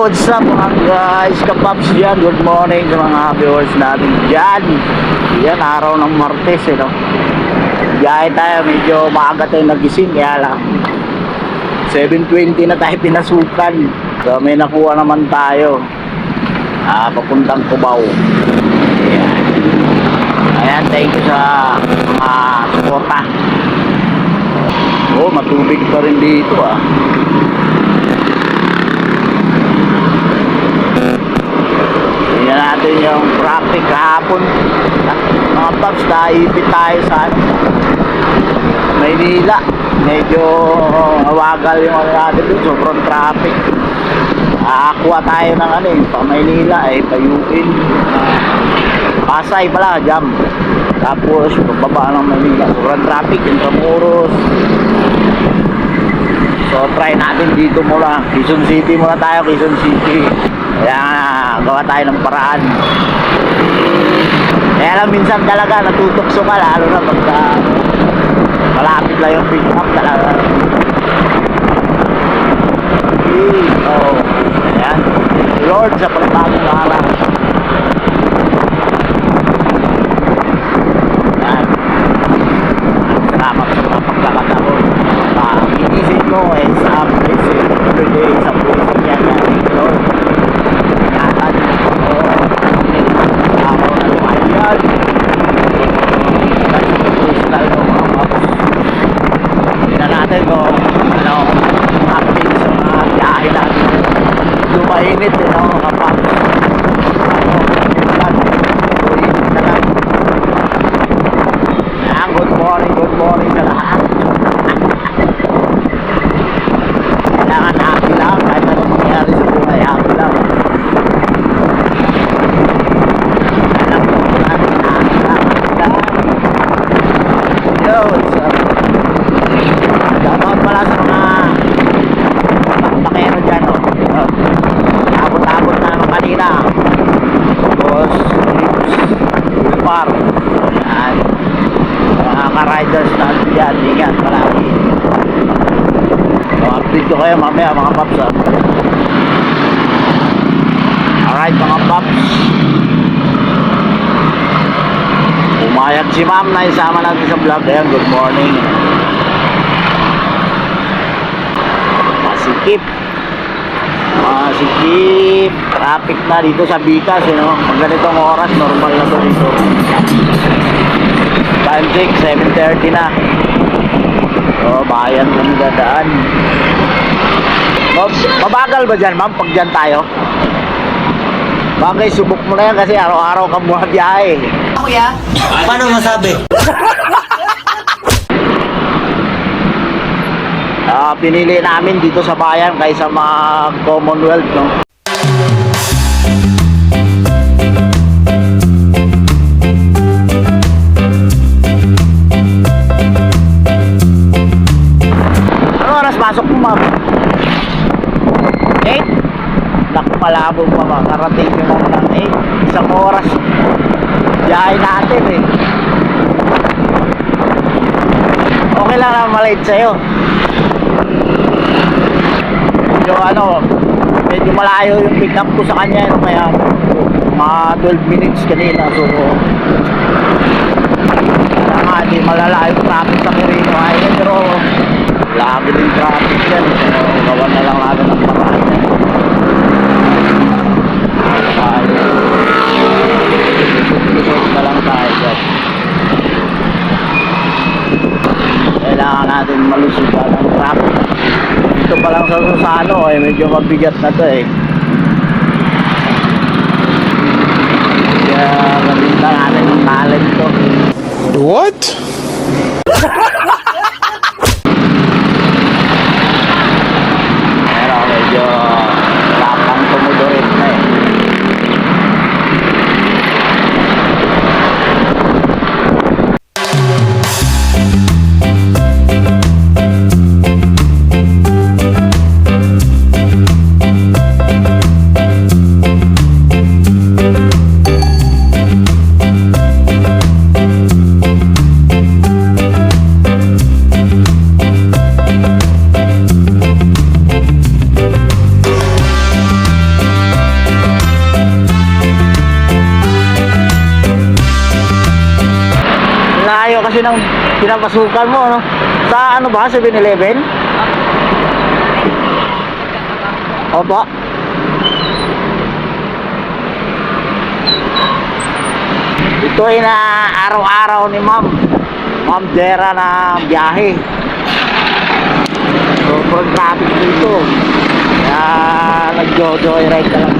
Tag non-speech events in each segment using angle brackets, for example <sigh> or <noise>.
what's up mga guys? Kapaps dyan, good morning sa mga viewers natin dyan. Yan, araw ng Martes, eh, no? Biyahe tayo, medyo maaga tayo nagising, kaya lang 7.20 na tayo pinasukan. So may nakuha naman tayo. Ah, papuntang Cubao. Ayan. Ayan, thank you sa mga suporta. Oh, matubig pa rin dito ah. Tingnan natin yung traffic kahapon. Mga paps, naipit tayo sa Maynila. Medyo hawagal yung ano natin doon. Sobrang traffic. Nakakuha tayo ng ano eh, pa Maynila eh, payuin. Pasay pala, jam. Tapos, pagbaba ng Maynila. Sobrang traffic, yung Tamuros. So, try natin dito muna. Quezon City muna tayo, Quezon City. Kaya, gawa tayo ng paraan. Kaya lang minsan talaga natutokso ka lalo na pagka malapit lang yung pick up talaga. Okay, oh, ayan. Lord sa panibagong araw. Ayan. Salamat sa mga pagkakataon. Uh, inisip mo eh sa blessing every day sa puso niya na Lord. Ingatan mo ako. Araw na lumayan. That's personal no mga paps. Tingnan natin kung ano, update sa mga biyahe natin. Lumainit eh, no, mga paps. Ano, tingnan. Lumainit na lang. Ayan, good morning, good morning sa lahat. Kailangan happy lang, kahit anong mangyari sa buhay, happy lang. Alam mo natin, happy lang, happy lang. Yo, what's up? Shoutout pala sa mga bakbakero dyan, oh. Oh. Abot-abot na naman kanina. Tapos, Wilmar. Yan. Mga ka-riders natin dyan, ingat palagi. So, update ko kayo mamaya mga paps, ah. Alright mga paps. Umayag si ma'am na isama natin sa vlog. Ayan, good morning. Masikip. Masikip. Traffic na dito sa Bicas, you know. Pag ganitong oras, normal na to dito. Time check, 7.30 na. So, bayan kami dadaan. Mab- Mabagal ba dyan, ma'am, pag dyan tayo? Bagay, subok mo na yan kasi araw-araw ka bumabiyahe. Kuya, paano masabi? Ah, pinili namin dito sa bayan kaysa mga Commonwealth, no? Biyahe natin, eh. Okay lang na malate sa'yo. Medyo ano, medyo malayo yung pick up ko sa kanya, no, kaya mga 12 minutes kanina, so kaya nga, di malala yung traffic sa Quirino Highway, pero lagi din traffic yan, so gawa na lang natin ng paraan yan. Lusot na lang tayo dyan. Kailangan natin malusugan ng traffic. Dito pa lang sa Susano, eh, medyo mabigat na to eh. Kaya gamitan natin ng talent to. What? <laughs> pinapasukan mo, no? Sa ano ba, 7-Eleven? Opo. Ito ay na araw-araw ni ma'am. Ma'am Dera na biyahe. Sobrang traffic dito. Kaya nag-joyride ka lang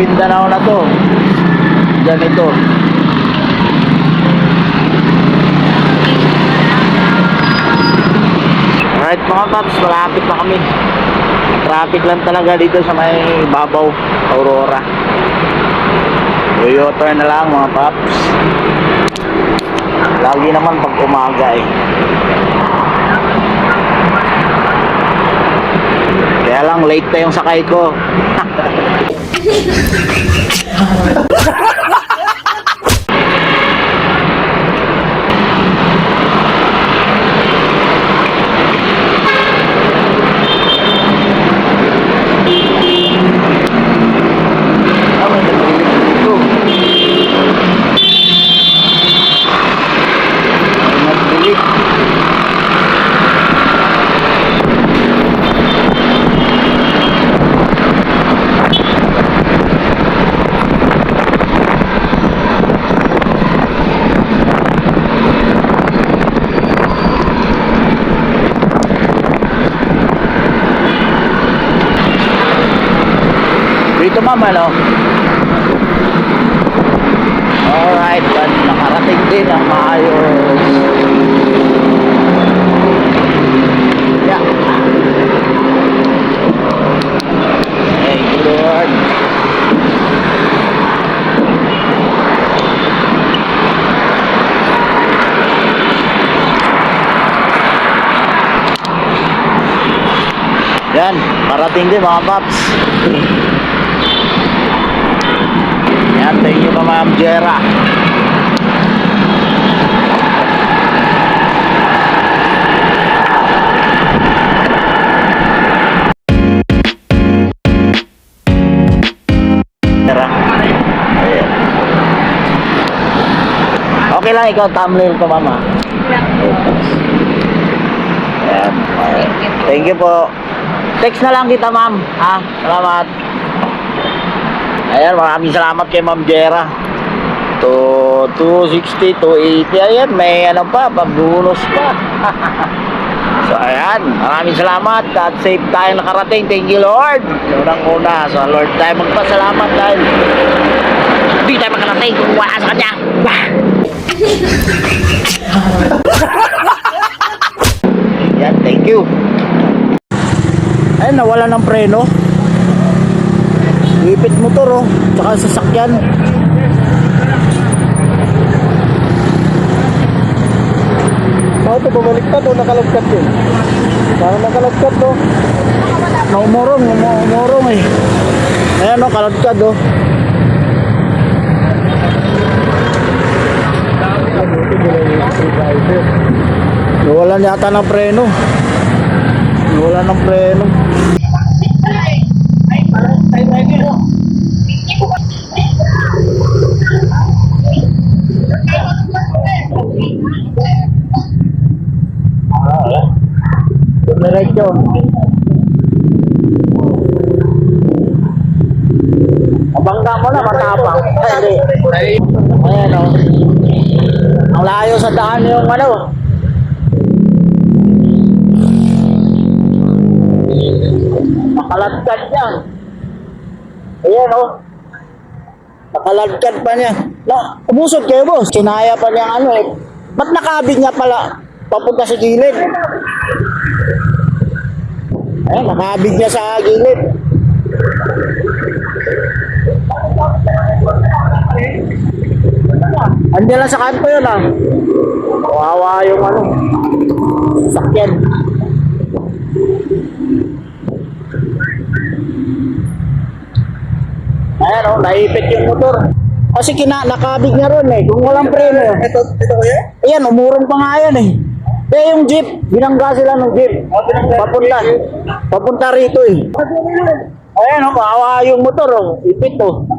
Mindanao na to. Diyan ito. Alright mga paps, malapit na kami. Traffic lang talaga dito sa may babaw, Aurora. Toyota na lang mga paps. Lagi naman pag umaga eh. Kaya lang late na yung sakay ko. <laughs> Ah, may nagdilig dito. May nagdilig. Dito ma'am, ano? Alright, yan. Nakarating din ang maayos. Yeah. Thank you, Lord. Yan, parating din mga paps. Yan, Ma'am Jera. Jera. Ayan. Okay lang ikaw thumbnail ko mama. Ayan. Thank you po. Text na lang kita ma'am. Ha? Salamat. Ayan, maraming salamat kay Ma'am Jera. To 260, 280. Ayan, may ano pa, pabonus pa. <laughs> so, ayan, maraming salamat at safe tayo nakarating. Thank you, Lord. Unang una, sa Lord tayo magpasalamat dahil hindi tayo makarating kung wala sa Kanya. <laughs> Ayan, thank you. Ayun, nawala ng preno. Ipit motor oh, tsaka sasakyan. Oh, ito bumaliktad oh, nakalagkat yun. Parang nakalagkat oh. Naumurong, umu- umurong eh. Ayan oh, kalagkad oh. Nawalan yata ng preno. Nawalan ng preno. Diretso. Abangga mo na, matapang. Ay, hindi. Ayan o. Ang layo sa daan yung ano. Nakalagkad niya. Ayan o. Nakalagkad pa niya. Na, umusot kayo boss. Kinaya pa niya ano eh. Ba't nakabig niya pala papunta sa gilid? Ayan, nakabig niya sa gilid. Andiyan lang sa kanto yun ah. Kawawa yung ano. Sakyan. Ayan o, naipit yung motor. Kasi kina, nakabig niya ron eh. Kung walang preno. Ito, ito kuya? Ayan, umurong pa nga yan eh. Kaya yung jeep, binangga sila ng jeep. Papunta. Papunta rito eh. Ayan o, kawawa yung motor o. Ipit o.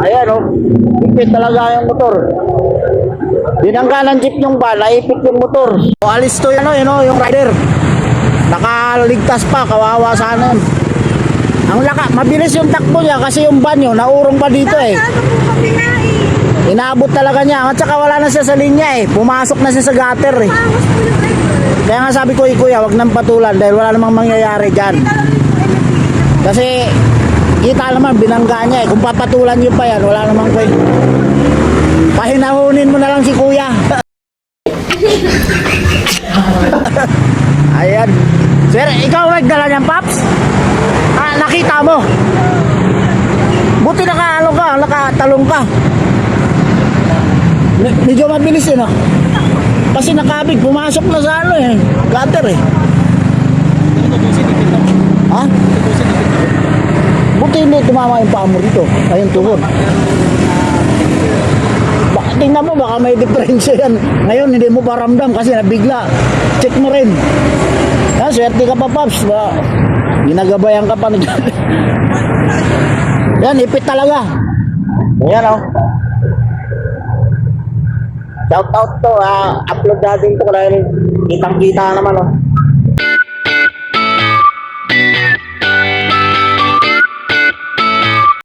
Ayan o. Ipit talaga yung motor. Binangga ng jeep yung van, naipit yung motor. O, alis to yun o, yun o, yung rider. Nakaligtas pa, kawawa sana yun. Ang laka, mabilis yung takbo niya kasi yung van yun, naurong pa dito eh. Ano po eh. Inaabot talaga niya. At saka wala na siya sa linya eh. Pumasok na siya sa gutter eh. Kaya nga sabi ko, eh, kuya, wag nang patulan dahil wala namang mangyayari dyan. Kasi kita naman, binangga niya eh. Kung papatulan niyo pa yan, wala namang kwento. Pahinahunin mo na lang si kuya. <laughs> Ayan. Sir, ikaw nagdala niyan, Paps? Ah, nakita mo? Buti naka ano ka, nakatalong ka. Me- medyo mabilis eh, no? Kasi nakabig, pumasok na sa ano eh, gutter eh. Ha? Buti hindi tumama yung paa mo rito. Ayun tuhod. Baka, tingnan mo, baka may diferensya yan. Ngayon, hindi mo pa ramdam kasi nabigla. Check mo rin. Ha, swerte ka pa, Paps. Ba, ginagabayan ka pa. <laughs> yan, ipit talaga. Ayan, oh. Shout out to, ah, upload natin to dahil kitang kita naman, oh.